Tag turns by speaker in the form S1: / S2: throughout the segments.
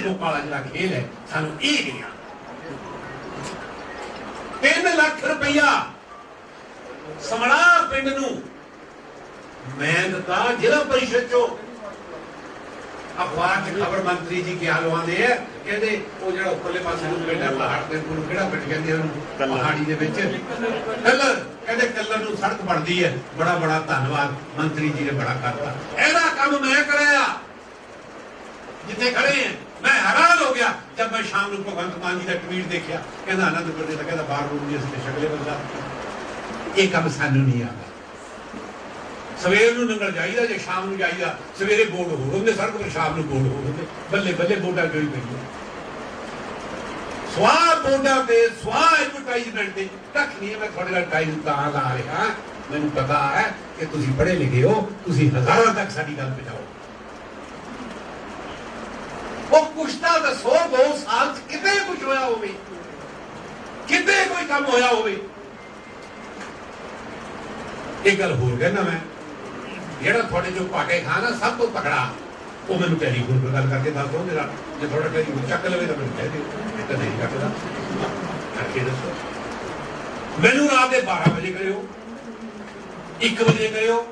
S1: Facebook ਵਾਲਾ ਜਿਹੜਾ ਖੇਲ ਹੈ ਸਾਨੂੰ ਇਹ ਗਿਆ 3 ਲੱਖ ਰੁਪਈਆ। ਸਮੜਾ ਪਿੰਡ ਨੂੰ। ਮੈਂ ਦਿੱਤਾ ਜ਼ਿਲ੍ਹਾ ਪਰਿਸ਼ਦ ਚੋਂ। ਅਖਬਾਰ 'ਚ ਖਬਰ ਮੰਤਰੀ ਜੀ ਕੀ ਲਵਾਉਂਦੇ ਆ ਕਹਿੰਦੇ ਉਹ ਜਿਹੜਾ ਉੱਪਰਲੇ ਪਾਸੇ ਨੂੰ ਹੈ ਪਹਾੜ ਦੇ ਕੋਲ ਕਿਹੜਾ ਪਿੰਡ ਕਹਿੰਦੇ ਉਹਨੂੰ? ਪਹਾੜੀ ਦੇ ਵਿੱਚ। ਕੱਲਰ ਕਹਿੰਦੇ ਕੱਲਰ ਨੂੰ ਸੜਕ ਬਣਦੀ ਹੈ ਬੜਾ ਬੜਾ ਧੰਨਵਾਦ। ਮੰਤਰੀ ਜੀ ਨੇ ਬੜਾ ਕਰਤਾ। ਇਹਦਾ ਕੰਮ ਮੈਂ ਕਰਾਇਆ ਜਿੱਥੇ ਖੜੇ ਆ। ਮੈਂ ਹੈਰਾਨ ਹੋ ਗਿਆ ਜਦ ਮੈਂ ਸ਼ਾਮ ਨੂੰ ਭਗਵੰਤ ਮਾਨ ਜੀ ਦਾ ਟਵੀਟ ਦੇਖਿਆ, ਕਹਿੰਦਾ ਆਨੰਦਪੁਰ ਦੇ ਤਾਂ ਕਹਿੰਦਾ ਬਾਹਰ ਰੂਮ ਦੀ ਅਸੀਂ ਸ਼ਕਲੇ ਬੰਦਾ ਇਹ ਕੰਮ ਸਾਨੂੰ ਨਹੀਂ ਆਉਂਦਾ। ਸਵੇਰ ਨੂੰ ਨੰਗਲ ਜਾਈਦਾ, ਜੇ ਸ਼ਾਮ ਨੂੰ ਜਾਈਦਾ, ਸਵੇਰੇ ਬੋਰਡ ਹੋ ਹੁੰਦੇ ਸੜਕ ਪਰ ਸ਼ਾਮ ਨੂੰ ਬੋਰਡ ਹੋਰ ਹੁੰਦੇ। ਬੱਲੇ ਬੱਲੇ ਬੋਰਡਾਂ ਜੋਈ ਪਈ ਸਵਾਹ ਬੋਰਡਾਂ ਤੇ, ਸਵਾਹ ਐਡਵਰਟਾਈਜ਼ਮੈਂਟ ਤੇ ਤੱਕ ਨਹੀਂ ਮੈਂ ਤੁਹਾਡੇ ਨਾਲ ਟਾਈਮ ਤਾਂ ਲਾ ਰਿਹਾ। ਮੈਨੂੰ ਪਤਾ ਹੈ ਕਿ ਤੁਸੀਂ ਪੜ੍ਹੇ ਲਿਖੇ ਹੋ, ਤੁਸੀਂ ਹਜ਼ਾਰਾਂ ਤੱਕ ਸਾਡੀ ਗੱਲ ਪਹੁੰਚਾਓ। ਉਹ ਤਾਂ ਦੱਸੋ, ਦੋ ਸਾਲ ਕਿਤੇ ਕੁਝ ਹੋਇਆ ਹੋਵੇ? ਕਿਤੇ ਕੋਈ ਕੰਮ ਹੋਇਆ ਹੋਵੇ? ਇਹ ਗੱਲ ਹੋਰ ਕਹਿਣਾ ਮੈਂ, ਜਿਹੜਾ ਤੁਹਾਡੇ ਜੋ ਪਾਟੇ ਖਾਨਾ ਸਭ ਤੋਂ ਤਕੜਾ, ਉਹ ਮੈਨੂੰ ਟੈਲੀਫੋਨ ਪਰ ਗੱਲ ਕਰਕੇ ਦੱਸ ਦੋ ਮੇਰਾ, ਜੇ ਤੁਹਾਡਾ ਟੈਲੀਫੋਨ ਚੱਕ ਲਵੇ ਤਾਂ ਮੈਨੂੰ ਕਹਿ ਦਿਓ ਇਹ ਤਾਂ ਨਹੀਂ ਚੱਕਦਾ। ਕਰਕੇ ਦੱਸੋ। ਮੈਨੂੰ ਰਾਤ ਦੇ 12 ਵਜੇ ਕਰਿਓ 1 ਵਜੇ ਕਰਿਓ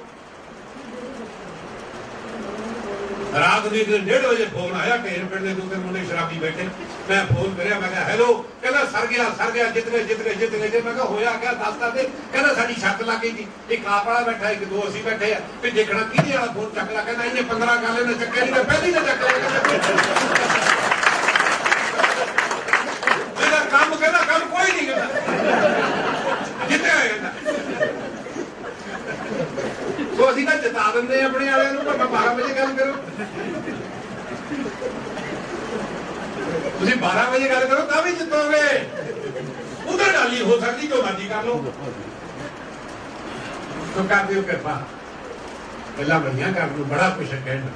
S1: ਰਾਤ ਦੇ 1:30 ਵਜੇ ਫੋਨ ਆਇਆ, ਢੇਰ ਪਿੰਡ ਦੇ ਦੋ ਮੁੰਡੇ ਸ਼ਰਾਬੀ ਬੈਠੇ। ਮੈਂ ਫੋਨ ਕਰਿਆ, ਮੈਂ ਕਿਹਾ ਹੈਲੋ ਕਹਿੰਦਾ, ਸਰ ਗਿਆ ਸਰ ਗਿਆ ਜਿੱਤ ਗਏ ਜਿੱਤ ਗਏ ਜਿੱਤ ਗਏ ਜੇ ਮੈਂ ਕਿਹਾ, ਹੋਇਆ ਕਿਆ? ਦੱਸਦਾ ਤੇ ਕਹਿੰਦਾ, ਸਾਡੀ ਛੱਤ ਲੱਗ ਗਈ ਸੀ ਇੱਕ ਆਪ ਵਾਲਾ ਬੈਠਾ, ਇੱਕ ਦੋ ਅਸੀਂ ਬੈਠੇ ਆ। ਤੇ ਦੇਖਣਾ ਕਿਹਦੇ ਵਾਲਾ ਫੋਨ ਚੱਕ ਲਾ ਕਹਿੰਦਾ, ਇਹਨੇ 15 ਗੱਲ ਇਹਨੇ ਚੱਕਿਆ ਨਹੀਂ ਤਾਂ ਪਹਿਲੀ ਨਾ ਚੱਕ ਲਿਆ ਮੇਰਾ ਕੰਮ ਕਹਿੰਦਾ ਕੰਮ ਕੋਈ ਨਹੀਂ ਕਹਿੰਦਾ ਜਿੱਤੇ ਹੋਇਆ ਕਹਿੰਦਾ ਸੋ ਅਸੀਂ ਤਾਂ ਜਿਤਾ ਦਿੰਦੇ ਆਪਣੇ ਵਾਲਿਆਂ ਨੂੰ ਪਰ 12 ਵਜੇ ਗੱਲ ਕਰੋ। ਤੁਸੀਂ 12 ਵਜੇ ਗੱਲ ਕਰੋ, ਤਾਂ ਵੀ ਜਿੱਤੋਗੇ। ਉਧਰ ਡਾਲੀ ਹੋ ਸਕਦੀ, ਜੋ ਮਰਜ਼ੀ ਕਰ ਲਓ। ਤੋ ਕਰ ਦਿਓ ਕਿਰਪਾ। ਗੱਲਾਂ ਬੜੀਆਂ ਕਰ ਨੂੰ, ਬੜਾ ਕੁਛ ਹੈ ਕਹਿਣ ਨੂੰ।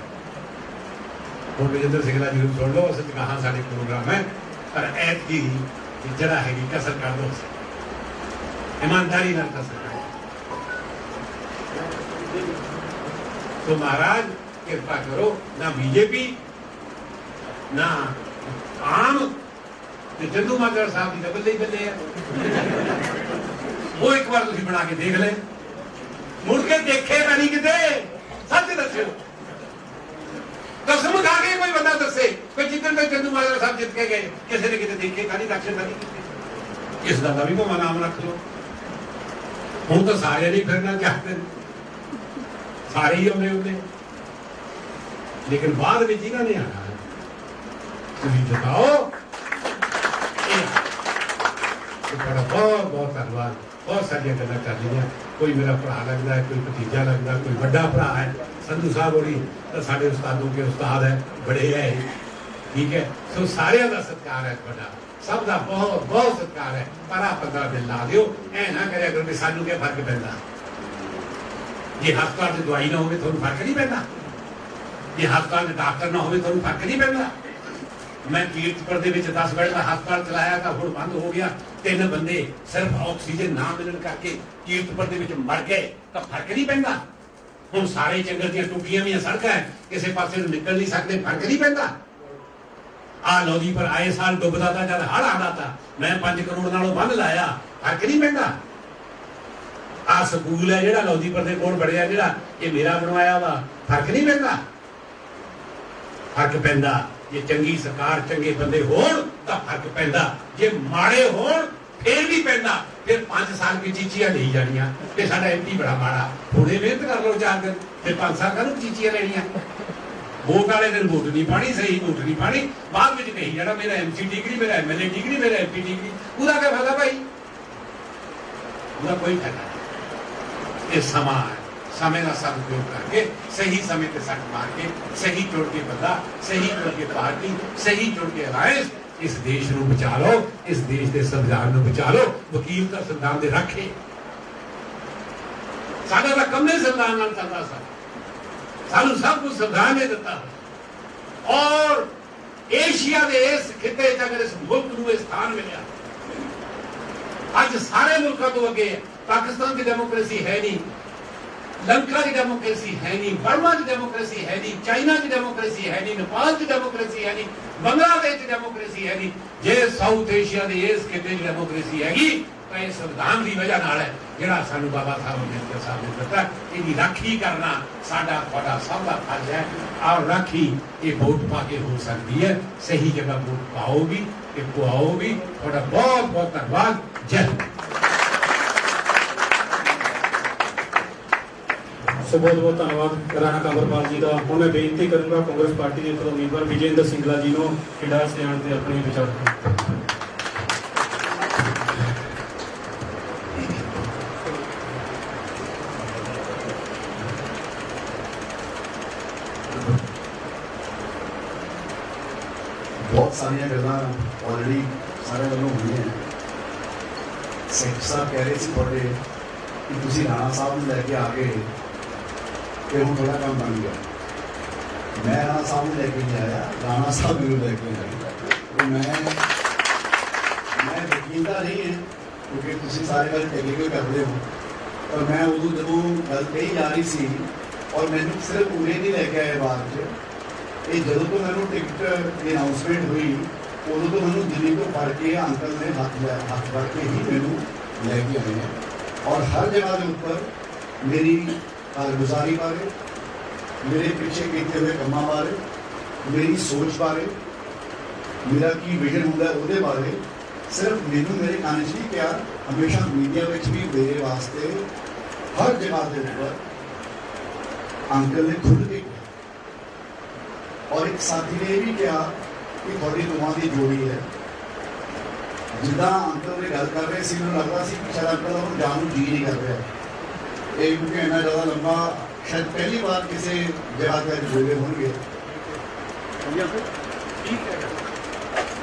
S1: ਹੁਣ ਵਿਜੇਂਦਰ ਸਿੰਘਲਾ ਜੀ ਨੂੰ ਸੁਣ ਲਓ, ਅਸੀਂ ਕਹਾ ਸਾਡੇ ਪ੍ਰੋਗਰਾਮ ਹੈ। ਪਰ ਐਤ ਦੀ ਜਿਹੜਾ ਹੈਗੀ ਕਸਰ ਕਰ ਦੋ ਇਮਾਨਦਾਰੀ ਨਾਲ ਕਸਰ ਕਰ तो महाराज कृपा करो ना बीजेपी ना आम ਤੇ ਜੰਦੂ ਮਾਜਰ ਸਾਹਿਬ ਦੀ ਤਾਂ ਬੱਲੇ ਹੀ ਬੱਲੇ ਆ ਉਹ ਇੱਕ ਵਾਰ ਤੁਸੀਂ ਬਣਾ ਕੇ ਦੇਖ ਲੈ ਮੁੜ ਕੇ ਦੇਖੇ ਤਾਂ ਨਹੀਂ ਕਿਤੇ ਸੱਚ ਦੱਸਿਓ ਕਸਮ ਖਾ ਕੇ ਕੋਈ ਬੰਦਾ ਦੱਸੇ ਕਿ ਜਿੱਦਣ ਤੇ ਜੰਦੂ ਮਾਜਰ ਸਾਹਿਬ ਜਿੱਤ ਕੇ ਗਏ ਕਿਸੇ ਨੇ ਕਿਤੇ ਦੇਖੇ ਕਾਹਦੀ ਦਕਸ਼ਨ ਨਹੀਂ ਕੀਤੀ ਇਸ ਦਾ ਤਾਂ ਵੀ ਭਾਵੇਂ ਨਾਮ ਰੱਖ ਲਓ ਹੁਣ ਤਾਂ ਸਾਰੇ ਨਹੀਂ ਫਿਰਨਾ ਚਾਹਤੇ ਨੇ ਸਾਰੇ ਹੀ ਆਉਂਦੇ ਹੁੰਦੇ। ਲੇਕਿਨ ਬਾਅਦ ਵਿੱਚ ਇਹਨਾਂ ਨੇ ਆਣਾ ਹੈ। ਤੁਸੀਂ ਜਤਾਓ। ਤੁਹਾਡਾ ਬਹੁਤ ਬਹੁਤ ਧੰਨਵਾਦ। ਬਹੁਤ ਸਾਰੀਆਂ ਗੱਲਾਂ ਕਰ ਲਈਆਂ। ਕੋਈ ਮੇਰਾ ਭਰਾ ਲੱਗਦਾ ਹੈ, ਕੋਈ ਭਤੀਜਾ ਲੱਗਦਾ, ਕੋਈ ਵੱਡਾ ਭਰਾ ਹੈ, ਸੰਧੂ ਸਾਹਿਬ ਹੋਣੀ, ਤਾਂ ਸਾਡੇ ਉਸਤਾਦੋਂ ਕੇ ਉਸਤਾਦ ਹੈ, ਬੜੇ ਹੈ ਠੀਕ ਹੈ? ਸੋ ਸਾਰਿਆਂ ਦਾ ਸਤਿਕਾਰ ਹੈ ਤੁਹਾਡਾ। ਸਭ ਦਾ ਬਹੁਤ ਬਹੁਤ ਸਤਿਕਾਰ ਹੈ। ਪਰ ਆ 15 ਦਿਨ ਲਾ ਦਿਓ। ਐ ਨਾ ਕਰਿਆ ਕਰੋ ਕਿ ਸਾਨੂੰ ਕੀ ਫ਼ਰਕ ਪੈਂਦਾ। ਜੇ ਹਸਪਤਾਲ 'ਚ ਦਵਾਈ ਨਾ ਹੋਵੇ, ਤੁਹਾਨੂੰ ਫ਼ਰਕ ਨਹੀਂ ਪੈਂਦਾ। ਜੇ ਹਸਪਤਾਲ 'ਚ ਡਾਕਟਰ ਨਾ ਹੋਵੇ, ਤੁਹਾਨੂੰ ਫ਼ਰਕ ਨਹੀਂ ਪੈਂਦਾ। ਮੈਂ ਕੀਰਤਪੁਰ ਦੇ ਵਿੱਚ 10 ਬੈੱਡ ਦਾ ਹਸਪਤਾਲ ਚਲਾਇਆ, ਤਾਂ ਹੁਣ ਬੰਦ ਹੋ ਗਿਆ। ਤਿੰਨ ਬੰਦੇ ਸਿਰਫ ਆਕਸੀਜਨ ਨਾ ਮਿਲਣ ਕਰਕੇ ਕੀਰਤਪੁਰ ਦੇ ਵਿੱਚ ਮਰ ਗਏ, ਤਾਂ ਫ਼ਰਕ ਨਹੀਂ ਪੈਂਦਾ। ਹੁਣ ਸਾਰੇ ਜੰਗਲ ਦੀਆਂ ਟੁੱਟੀਆਂ ਵੀਆਂ ਸੜਕਾਂ, ਕਿਸੇ ਪਾਸੇ ਨੂੰ ਨਿਕਲ ਨਹੀਂ ਸਕਦੇ, ਫ਼ਰਕ ਨਹੀਂ ਪੈਂਦਾ। ਆ ਲੋਦੀ ਪਰ ਆਏ ਸਾਲ ਡੁੱਬਦਾ ਤਾਂ ਜਦ ਹੜ ਆਉਂਦਾ ਤਾਂ ਮੈਂ 5 ਕਰੋੜ ਨਾਲੋਂ ਵੱਧ ਲਾਇਆ, ਫ਼ਰਕ ਨਹੀਂ ਪੈਂਦਾ। ਆ ਸਕੂਲ ਹੈ ਜਿਹੜਾ ਲੋਦੀਪੁਰ ਦੇ ਕੋਲ ਬੜਿਆ ਜਿਹੜਾ, ਇਹ ਮੇਰਾ ਬਣਵਾਇਆ ਵਾ। ਫ਼ਰਕ ਨਹੀਂ ਪੈਂਦਾ? ਫ਼ਰਕ ਪੈਂਦਾ। ਜੇ ਚੰਗੀ ਸਰਕਾਰ, ਚੰਗੇ ਬੰਦੇ ਹੋਣ, ਤਾਂ ਫ਼ਰਕ ਪੈਂਦਾ। ਜੇ ਮਾੜੇ ਹੋਣ, ਫੇਰ ਵੀ ਪੈਂਦਾ। ਫਿਰ 5 ਸਾਲ ਦੀ ਚੀਚੀਆਂ ਲਈ ਜਾਣੀਆਂ। ਤੇ ਸਾਡਾ ਐਮਪੀ ਬੜਾ ਮਾੜਾ। ਥੋੜੇ ਮਿਹਨਤ ਕਰ ਲਓ ਚਾਰ ਦਿਨ। ਤੇ 5 ਸਾਲ ਕਾਹਨੂੰ ਚੀਚੀਆਂ ਲੈਣੀਆਂ? ਵੋਟ ਵਾਲੇ ਦਿਨ ਵੋਟ ਨਹੀਂ ਪਾਣੀ, ਸਹੀ ਵੋਟ ਨਹੀਂ ਪਾਣੀ। ਬਾਅਦ ਵਿੱਚ ਕਹੀ ਜਾਣਾ, ਮੇਰਾ ਐਮਸੀ ਡਿਗਰੀ, ਮੇਰਾ ਐਮਐਲਏ ਡਿਗਰੀ, ਮੇਰਾ ਐਮਪੀ ਡਿਗਰੀ। ਉਹਦਾ ਕੀ ਫਾਇਦਾ ਭਾਈ? ਉਹਦਾ ਕੋਈ ਫਾਇਦਾ ਇਹ ਸਮਾਂ ਹੈ। ਸਮੇਂ ਦਾ ਸਦਉਪਯੋਗ ਕਰਕੇ ਸਹੀ ਸਮੇਂ ਤੇ ਸੱਟ ਮਾਰ ਕੇ, ਸਹੀ ਜੁੜ ਕੇ ਬੰਦਾ, ਸਹੀ ਜੁੜ ਕੇ ਪਾਰਟੀ, ਸਹੀ ਜੁੜ ਕੇ ਅਲਾਇੰਸ ਇਸ ਦੇਸ਼ ਨੂੰ ਬਚਾ ਲਓ, ਇਸ ਦੇਸ਼ ਦੇ ਸੰਵਿਧਾਨ ਨੂੰ ਬਚਾ ਲਓ, ਵਕੀਲ ਤਾਂ ਸੰਵਿਧਾਨ ਦੇ ਰੱਖੇ। ਸਾਡਾ ਤਾਂ ਕੰਮ ਹੀ ਸੰਵਿਧਾਨ ਨਾਲ ਚੱਲਦਾ ਸਾ ਸਾਨੂੰ ਸਭ ਕੁਝ ਸੰਵਿਧਾਨ ਨੇ ਦਿੱਤਾ ਔਰ ਏਸ਼ੀਆ ਦੇ ਇਸ ਖਿੱਤੇ 'ਚ ਅਗਰ ਇਸ ਮੁਲਕ ਨੂੰ ਇਹ ਸਥਾਨ ਮਿਲਿਆ ਅੱਜ ਸਾਰੇ ਮੁਲਕਾਂ ਤੋਂ ਅੱਗੇ ਹੈ। ਪਾਕਿਸਤਾਨ ਦੀ ਡੈਮੋਕ੍ਰੇਸੀ ਹੈ ਨਹੀਂ। ਲੰਕਾ ਦੀ ਡੈਮੋਕ੍ਰੇਸੀ ਹੈ ਨਹੀਂ। ਬਰਮਾ ਦੀ ਡੈਮੋਕ੍ਰੇਸੀ ਹੈ ਨਹੀਂ। ਚਾਈਨਾ ਦੀ ਡੈਮੋਕ੍ਰੇਸੀ ਹੈ ਨਹੀਂ। ਨੇਪਾਲ ਦੀ ਡੈਮੋਕ੍ਰੇਸੀ ਹੈ ਨਹੀਂ। ਬੰਗਲਾਦੇਸ਼ ਦੀ ਡੈਮੋਕ੍ਰੇਸੀ ਹੈ ਨਹੀਂ। ਜੇ ਸਾਊਥ ਏਸ਼ੀਆ ਦੇ ਇਸ ਖਿੱਤੇ ਦੀ ਡੈਮੋਕ੍ਰੇਸੀ ਹੈਗੀ ਤਾਂ ਇਹ ਸੰਵਿਧਾਨ ਦੀ ਵਜ੍ਹਾ ਨਾਲ ਹੈ, ਜਿਹੜਾ ਸਾਨੂੰ ਬਾਬਾ ਸਾਹਿਬ ਅੰਬੇਦਕਰ ਸਾਹਿਬ ਨੇ ਦਿੱਤਾ ਇਹਦੀ ਰਾਖੀ ਕਰਨਾ ਸਾਡਾ, ਤੁਹਾਡਾ ਸਭ ਦਾ ਫਰਜ਼ ਹੈ। ਔਰ ਰਾਖੀ ਇਹ ਵੋਟ ਪਾ ਕੇ ਹੋ ਸਕਦੀ ਹੈ, ਸਹੀ ਜਗ੍ਹਾ ਵੋਟ ਪਾਓਗੀ ਤੇ ਪੁਆਓਗੀ। ਤੁਹਾਡਾ ਬਹੁਤ ਬਹੁਤ ਧੰਨਵਾਦ। ਜੈ ਹਿੰਦ।
S2: ਸੋ ਬਹੁਤ ਬਹੁਤ ਧੰਨਵਾਦ ਰਾਣਾ ਕੰਵਰਪਾਲ ਜੀ ਦਾ। ਹੁਣ ਮੈਂ ਬੇਨਤੀ ਕਰੂੰਗਾ ਕਾਂਗਰਸ ਪਾਰਟੀ ਦੇ ਤੋਂ ਉਮੀਦਵਾਰ ਵਿਜੇਂਦਰ ਸਿੰਗਲਾ ਜੀ ਨੂੰ ਖਿਡਾ ਸੇ ਤੇ ਆਪਣੇ ਵਿਚਾਰ
S3: ਸਾਹਿਬ ਕਹਿ ਰਹੇ ਸੀ ਤੁਹਾਡੇ ਕਿ ਤੁਸੀਂ ਰਾਣਾ ਸਾਹਿਬ ਨੂੰ ਲੈ ਕੇ ਆ ਗਏ ਤੇ ਹੁਣ ਥੋੜਾ ਕੰਮ ਬਣ ਗਿਆ। ਮੈਂ ਰਾਣਾ ਸਾਹਿਬ ਨੂੰ ਲੈ ਕੇ ਨਹੀਂ ਆਇਆ, ਰਾਣਾ ਸਾਹਿਬ ਮੈਨੂੰ ਲੈ ਕੇ ਆਏ ਮੈਂ ਮੈਂ ਯਕੀਨਦਾ ਨਹੀਂ ਹੈ, ਕਿਉਂਕਿ ਤੁਸੀਂ ਸਾਰੇ ਗੱਲ ਟੈਕਨੀਕਲ ਕਰਦੇ ਹੋ। ਪਰ ਮੈਂ ਉਦੋਂ ਜਦੋਂ ਗੱਲ ਕਹੀ ਜਾ ਰਹੀ ਸੀ ਔਰ ਮੈਨੂੰ ਸਿਰਫ ਉਰੇ ਨਹੀਂ ਲੈ ਕੇ ਆਏ ਬਾਅਦ ਚ, ਇਹ ਜਦੋਂ ਤੋਂ ਮੈਨੂੰ ਟਿਕਟ ਦੀ ਅਨਾਉਂਸਮੈਂਟ ਹੋਈ, ਉਦੋਂ ਤੋਂ ਮੈਨੂੰ ਦਿੱਲੀ ਤੋਂ ਫੜ ਕੇ ਅੰਕਲ ਨੇ ਹੱਥ ਲਿਆ ਹੱਥ ਫੜ ਕੇ ਹੀ ਮੈਨੂੰ ਲੈ ਕੇ ਆਏ ਹਾਂ ਔਰ ਹਰ ਜਗ੍ਹਾ ਦੇ ਉੱਪਰ ਮੇਰੀ ਕਾਰਗੁਜ਼ਾਰੀ ਬਾਰੇ, ਮੇਰੇ ਪਿੱਛੇ ਕੀਤੇ ਹੋਏ ਕੰਮਾਂ ਬਾਰੇ, ਮੇਰੀ ਸੋਚ ਬਾਰੇ, ਮੇਰਾ ਕੀ ਵਿਜ਼ਨ ਹੁੰਦਾ ਉਹਦੇ ਬਾਰੇ ਸਿਰਫ ਮੈਨੂੰ ਮੇਰੇ ਕੰਨ 'ਚ ਨਹੀਂ ਕਿਹਾ ਹਮੇਸ਼ਾ ਮੀਡੀਆ ਵਿੱਚ ਵੀ ਮੇਰੇ ਵਾਸਤੇ ਹਰ ਜਗ੍ਹਾ ਦੇ ਉੱਪਰ ਅੰਕਲ ਨੇ ਖੁੱਲ੍ਹ ਕੇ ਔਰ ਇੱਕ ਸਾਥੀ ਨੇ ਇਹ ਵੀ ਕਿਹਾ ਕਿ ਤੁਹਾਡੀ ਦੋਵਾਂ ਦੀ ਜੋੜੀ ਹੈ। ਜਿੱਦਾਂ ਅੰਕਲ ਨੇ ਗੱਲ ਕਰ ਰਹੇ ਸੀ ਮੈਨੂੰ ਲੱਗਦਾ ਸੀ ਕਿ ਸ਼ਾਇਦ ਅੰਕਲ ਨੂੰ ਜਾਣ ਨੂੰ ਜੀ ਨਹੀਂ ਕਰ ਰਿਹਾ ਇਹ ਕਿਉਂਕਿ ਇੰਨਾ ਜ਼ਿਆਦਾ ਲੰਬਾ ਸ਼ਾਇਦ ਪਹਿਲੀ ਵਾਰ ਕਿਸੇ ਜਗ੍ਹਾ ਤੇ ਅੱਜ ਬੋਲੇ ਹੋਣਗੇ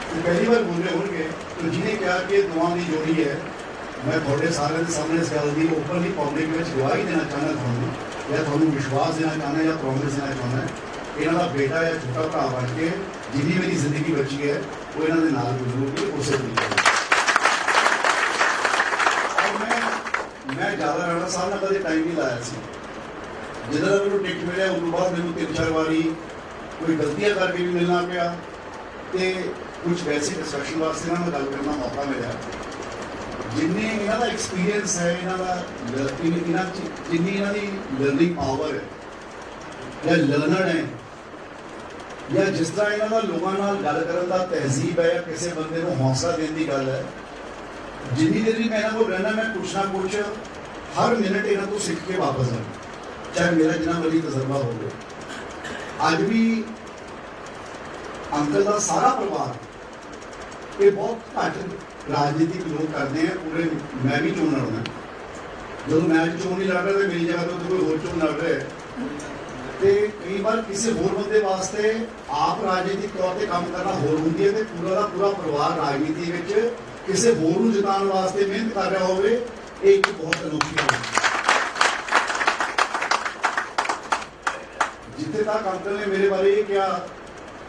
S3: ਤੇ ਪਹਿਲੀ ਵਾਰ ਬੋਲੇ ਹੋਣਗੇ ਤੇ ਜਿਹਨੇ ਕਿਹਾ ਕਿ ਇਹ ਦੋਵਾਂ ਦੀ ਜੋੜੀ ਹੈ ਮੈਂ ਤੁਹਾਡੇ ਸਾਰਿਆਂ ਦੇ ਸਾਹਮਣੇ ਇਸ ਗੱਲ ਦੀ ਓਪਨਲੀ ਪਬਲਿਕ ਵਿੱਚ ਗਵਾਹੀ ਦੇਣਾ ਚਾਹੁੰਦਾ ਤੁਹਾਨੂੰ ਜਾਂ ਤੁਹਾਨੂੰ ਵਿਸ਼ਵਾਸ ਦੇਣਾ ਚਾਹੁੰਦਾ ਜਾਂ ਪ੍ਰੋਮਿਸ ਦੇਣਾ ਚਾਹੁੰਦਾ ਇਹਨਾਂ ਦਾ ਬੇਟਾ ਜਾਂ ਛੋਟਾ ਭਰਾ ਬਣ ਕੇ ਜਿੰਨੀ ਮੇਰੀ ਜ਼ਿੰਦਗੀ ਬਚੀ ਹੈ ਉਹ ਇਹਨਾਂ ਦੇ ਨਾਲ ਗੁਜ਼ਰੂਗੀ ਉਸੇ ਤਰੀਕੇ ਨਾਲ ਔਰ ਮੈਂ ਜ਼ਿਆਦਾ ਰਹਿਣਾ ਸਾਹਿਬ ਨਾਲ ਕਦੇ ਟਾਈਮ ਨਹੀਂ ਲਾਇਆ ਸੀ। ਜਦੋਂ ਦਾ ਮੈਨੂੰ ਟਿਕਟ ਮਿਲਿਆ, ਉਸ ਤੋਂ ਬਾਅਦ ਮੈਨੂੰ ਤਿੰਨ ਚਾਰ ਵਾਰੀ ਕੋਈ ਗਲਤੀਆਂ ਕਰਕੇ ਵੀ ਮਿਲਣਾ ਪਿਆ ਤੇ ਕੁਝ ਵੈਸੇ ਡਿਸਕਸ਼ਨ ਵਾਸਤੇ ਇਹਨਾਂ ਨਾਲ ਗੱਲ ਕਰਨ ਦਾ ਮੌਕਾ ਮਿਲਿਆ। ਜਿੰਨੇ ਇਹਨਾਂ ਦਾ ਐਕਸਪੀਰੀਅੰਸ ਹੈ, ਇਹਨਾਂ ਦਾ ਲ- ਇਹਨਾਂ 'ਚ ਜਿੰਨੀ ਇਹਨਾਂ ਦੀ ਲਰਨਿੰਗ ਪਾਵਰ ਹੈ ਜਾਂ ਲਰਨਰ ਹੈ ਜਾਂ ਜਿਸ ਤਰ੍ਹਾਂ ਇਹਨਾਂ ਦਾ ਲੋਕਾਂ ਨਾਲ ਗੱਲ ਕਰਨ ਦਾ ਤਹਿਜ਼ੀਬ ਹੈ ਜਾਂ ਕਿਸੇ ਬੰਦੇ ਨੂੰ ਹੌਸਲਾ ਦੇਣ ਦੀ ਗੱਲ ਹੈ ਜਿੰਨੀ ਦੇਰ ਵੀ ਮੈਂ ਇਹਨਾਂ ਕੋਲ ਰਹਿਣਾ ਮੈਂ ਕੁਛ ਨਾ ਕੁਛ ਹਰ ਮਿੰਟ ਇਹਨਾਂ ਤੋਂ ਸਿੱਖ ਕੇ ਵਾਪਸ ਆਉਂ ਚਾਹੇ ਮੇਰਾ ਜਿੰਨਾ ਮਰਜ਼ੀ ਤਜਰਬਾ ਹੋਵੇ ਅੱਜ ਵੀ ਅੰਕਲ ਦਾ ਸਾਰਾ ਪਰਿਵਾਰ ਇਹ ਬਹੁਤ ਘੱਟ ਰਾਜਨੀਤਿਕ ਲੋਕ ਕਰਦੇ ਆ, ਪੂਰੇ ਮੈਂ ਵੀ ਚੋਣ ਲੜਦਾ ਜਦੋਂ ਮੈਂ ਚੋਣ ਨਹੀਂ ਲੜ ਰਿਹਾ, ਤੇ ਮੇਰੀ ਜਗ੍ਹਾ ਤੇ ਕੋਈ ਹੋਰ ਚੋਣ ਲੜ ਰਿਹਾ ਹੈ। ਤੇ ਕਈ ਵਾਰ ਕਿਸੇ ਹੋਰ ਬੰਦੇ ਵਾਸਤੇ ਆਪ ਰਾਜਨੀਤਿਕ ਤੌਰ ਤੇ ਕੰਮ ਕਰਨਾ ਹੋਰ ਹੁੰਦੀ ਹੈ ਤੇ ਪੂਰਾ ਦਾ ਪੂਰਾ ਪਰਿਵਾਰ ਰਾਜਨੀਤੀ ਵਿੱਚ ਕਿਸੇ ਹੋਰ ਨੂੰ ਜਿਤਾਉਣ ਵਾਸਤੇ ਮਿਹਨਤ ਕਰ ਰਿਹਾ ਹੋਵੇ, ਇਹ ਇੱਕ ਬਹੁਤ ਅਨੋਖੀ ਗੱਲ ਹੈ। ਜਿੱਥੇ ਤੱਕ ਅੰਕਲ ਨੇ ਮੇਰੇ ਬਾਰੇ ਇਹ ਕਿਹਾ